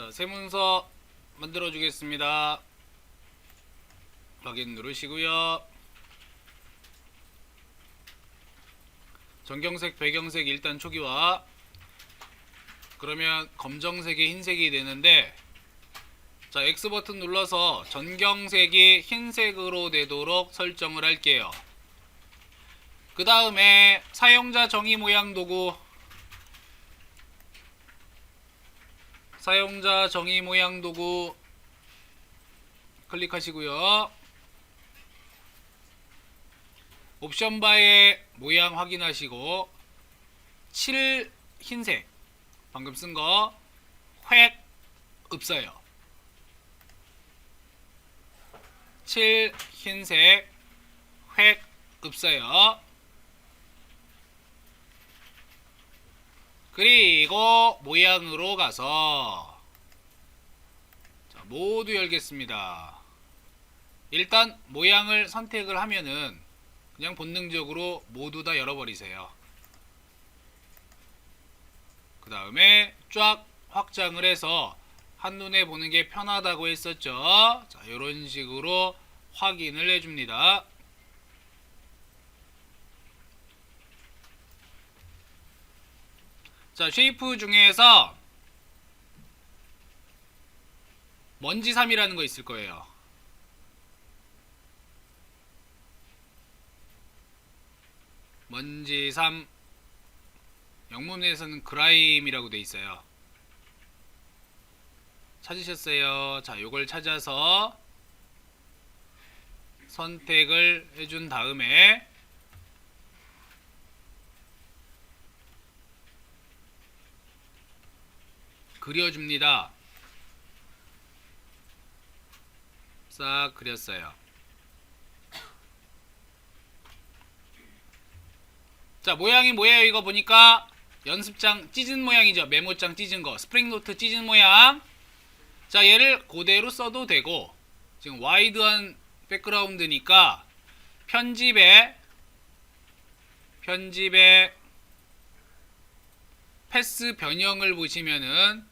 자, 세문서 만들어 주겠습니다. 확인 누르시고요. 전경색, 배경색 일단 초기화. 그러면 검정색이 흰색이 되는데 자, X 버튼 눌러서 전경색이 흰색으로 되도록 설정을 할게요. 그 다음에 사용자 정의 모양 도구 사용자 정의 모양 도구 클릭하시고요. 옵션 바에 모양 확인하시고 7 흰색 방금 쓴 거 획 없어요. 7 흰색 획 없어요. 그리고 모양으로 가서 자, 모두 열겠습니다. 일단 모양을 선택을 하면은 그냥 본능적으로 모두 다 열어버리세요. 그 다음에 쫙 확장을 해서 한눈에 보는 게 편하다고 했었죠. 자, 이런 식으로 확인을 해줍니다. 자, 쉐이프 중에서 먼지 3이라는 거 있을 거예요. 먼지 3 영문에서는 그라임이라고 돼 있어요. 찾으셨어요. 자, 요걸 찾아서 선택을 해준 다음에 그려줍니다. 싹 그렸어요. 자, 모양이 뭐예요? 이거 보니까 연습장 찢은 모양이죠. 메모장 찢은 거. 스프링노트 찢은 모양. 자, 얘를 그대로 써도 되고 지금 와이드한 백그라운드니까 편집에 편집에 패스 변형을 보시면은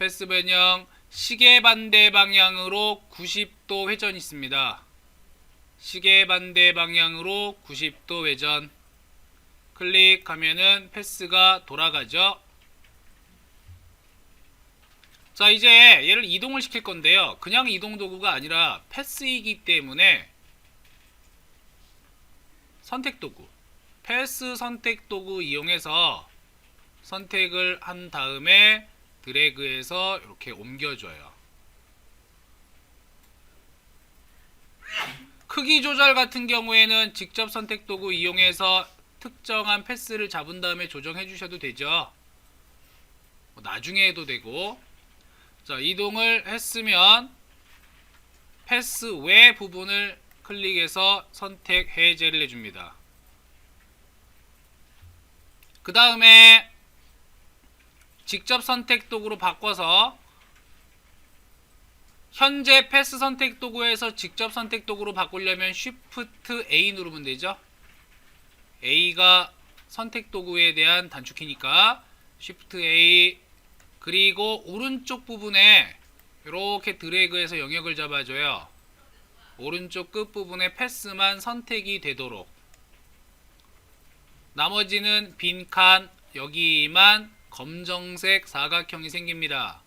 패스 변형 시계 반대 방향으로 90도 회전 있습니다. 시계 반대 방향으로 90도 회전 클릭하면은 패스가 돌아가죠. 자, 이제 얘를 이동을 시킬 건데요. 그냥 이동 도구가 아니라 패스이기 때문에 선택 도구 패스 선택 도구 이용해서 선택을 한 다음에 드래그해서 이렇게 옮겨줘요. 크기 조절 같은 경우에는 직접 선택 도구 이용해서 특정한 패스를 잡은 다음에 조정해 주셔도 되죠. 뭐 나중에 해도 되고. 자, 이동을 했으면 패스 외 부분을 클릭해서 선택 해제를 해줍니다. 그 다음에 직접 선택 도구로 바꿔서 현재 패스 선택 도구에서 직접 선택 도구로 바꾸려면 Shift A 누르면 되죠. A가 선택 도구에 대한 단축키니까 Shift A 그리고 오른쪽 부분에 이렇게 드래그해서 영역을 잡아줘요. 오른쪽 끝 부분에 패스만 선택이 되도록 나머지는 빈 칸 여기만 검정색 사각형이 생깁니다.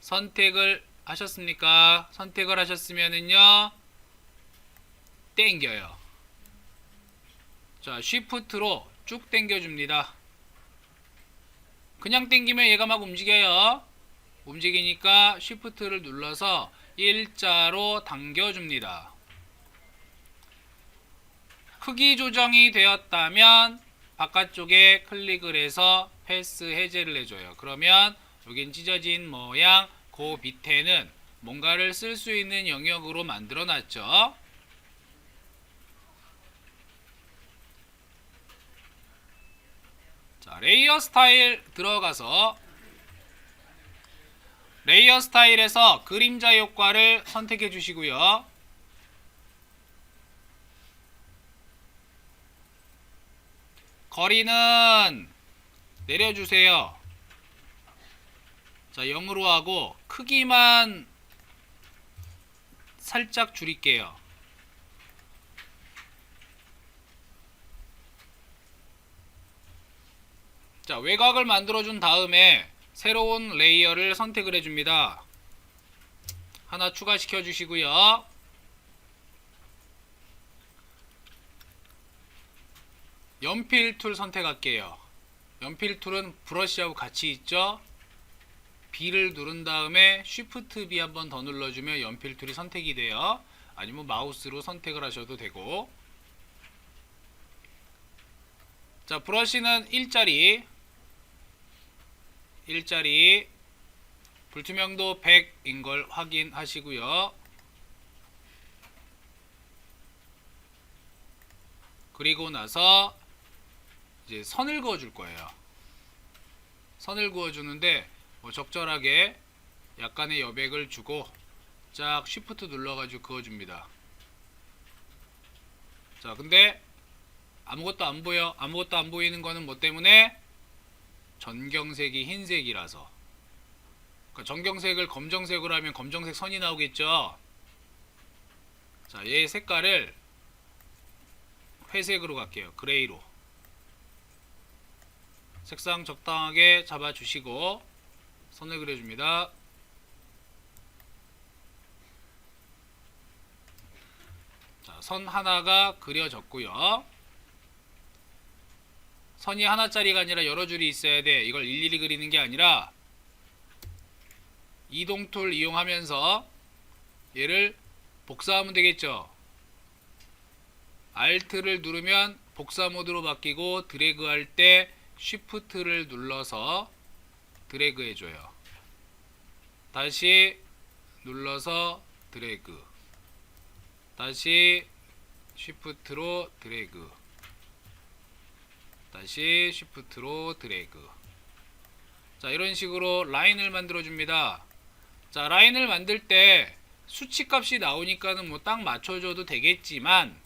선택을 하셨습니까? 선택을 하셨으면은요 땡겨요. 자, 쉬프트로 쭉 당겨 줍니다. 그냥 당기면 얘가 막 움직여요. 움직이니까 쉬프트를 눌러서 일자로 당겨 줍니다. 크기 조정이 되었다면 바깥쪽에 클릭을 해서 패스 해제를 해줘요. 그러면 여긴 찢어진 모양, 그 밑에는 뭔가를 쓸 수 있는 영역으로 만들어 놨죠. 자, 레이어 스타일 들어가서 레이어 스타일에서 그림자 효과를 선택해 주시고요. 거리는 내려주세요. 자 0으로 하고 크기만 살짝 줄일게요. 자 외곽을 만들어 준 다음에 새로운 레이어를 선택을 해줍니다. 하나 추가시켜 주시고요. 연필 툴 선택할게요. 연필 툴은 브러쉬하고 같이 있죠. B를 누른 다음에 Shift B 한 번 더 눌러주면 연필 툴이 선택이 돼요. 아니면 마우스로 선택을 하셔도 되고. 자, 브러쉬는 일자리, 일자리, 불투명도 100인 걸 확인하시고요. 그리고 나서 이제 선을 그어 줄 거예요. 선을 그어 주는데 뭐 적절하게 약간의 여백을 주고 쫙 쉬프트 눌러 가지고 그어 줍니다. 자, 근데 아무것도 안 보여. 아무것도 안 보이는 거는 뭐 때문에 전경색이 흰색이라서. 그러니까 전경색을 검정색으로 하면 검정색 선이 나오겠죠. 자, 얘 색깔을 회색으로 갈게요. 그레이로. 색상 적당하게 잡아주시고 선을 그려줍니다. 자, 선 하나가 그려졌고요. 선이 하나짜리가 아니라 여러 줄이 있어야 돼. 이걸 일일이 그리는 게 아니라 이동 툴 이용하면서 얘를 복사하면 되겠죠. Alt를 누르면 복사 모드로 바뀌고 드래그 할 때 Shift를 눌러서 드래그 해줘요. 다시 눌러서 드래그. 다시 Shift로 드래그. 다시 Shift로 드래그. 자, 이런 식으로 라인을 만들어 줍니다. 자, 라인을 만들 때 수치 값이 나오니까는 뭐 딱 맞춰줘도 되겠지만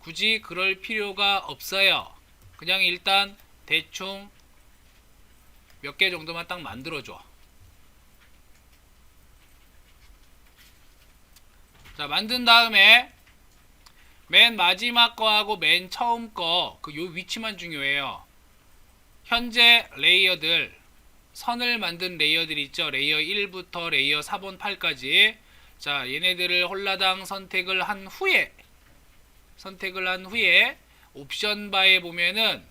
굳이 그럴 필요가 없어요. 그냥 일단 대충 몇 개 정도만 딱 만들어줘. 자, 만든 다음에 맨 마지막 거하고 맨 처음 거 그 요 위치만 중요해요. 현재 레이어들 선을 만든 레이어들 있죠. 레이어 1부터 레이어 4번 8까지. 자, 얘네들을 홀라당 선택을 한 후에 선택을 한 후에 옵션 바에 보면은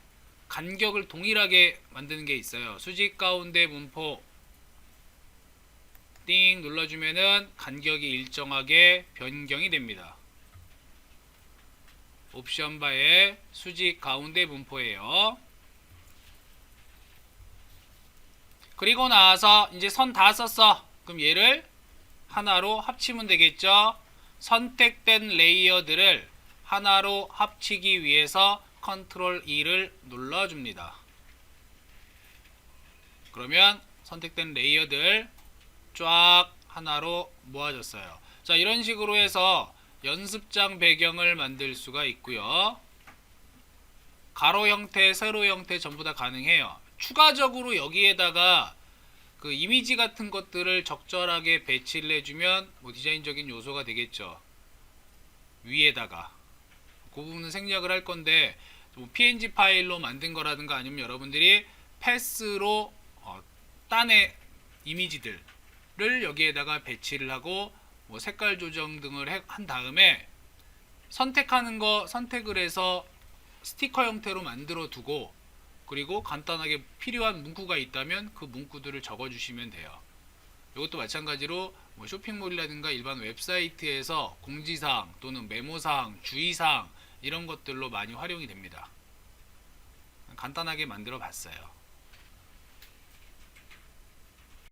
간격을 동일하게 만드는 게 있어요. 수직 가운데 문포 띵 눌러주면은 간격이 일정하게 변경이 됩니다. 옵션 바에 수직 가운데 문포예요. 그리고 나서 이제 선 다 썼어. 그럼 얘를 하나로 합치면 되겠죠. 선택된 레이어들을 하나로 합치기 위해서 컨트롤 E를 눌러줍니다. 그러면 선택된 레이어들 쫙 하나로 모아졌어요. 자, 이런 식으로 해서 연습장 배경을 만들 수가 있고요. 가로 형태, 세로 형태 전부 다 가능해요. 추가적으로 여기에다가 그 이미지 같은 것들을 적절하게 배치를 해주면 뭐 디자인적인 요소가 되겠죠. 위에다가 그 부분은 생략을 할 건데 뭐 PNG 파일로 만든 거라든가 아니면 여러분들이 패스로 어, 딴의 이미지들을 여기에다가 배치를 하고 뭐 색깔 조정 등을 해- 한 다음에 선택하는 거 선택을 해서 스티커 형태로 만들어 두고 그리고 간단하게 필요한 문구가 있다면 그 문구들을 적어 주시면 돼요. 이것도 마찬가지로 뭐 쇼핑몰이라든가 일반 웹사이트에서 공지사항 또는 메모사항, 주의사항 이런 것들로 많이 활용이 됩니다. 간단하게 만들어 봤어요.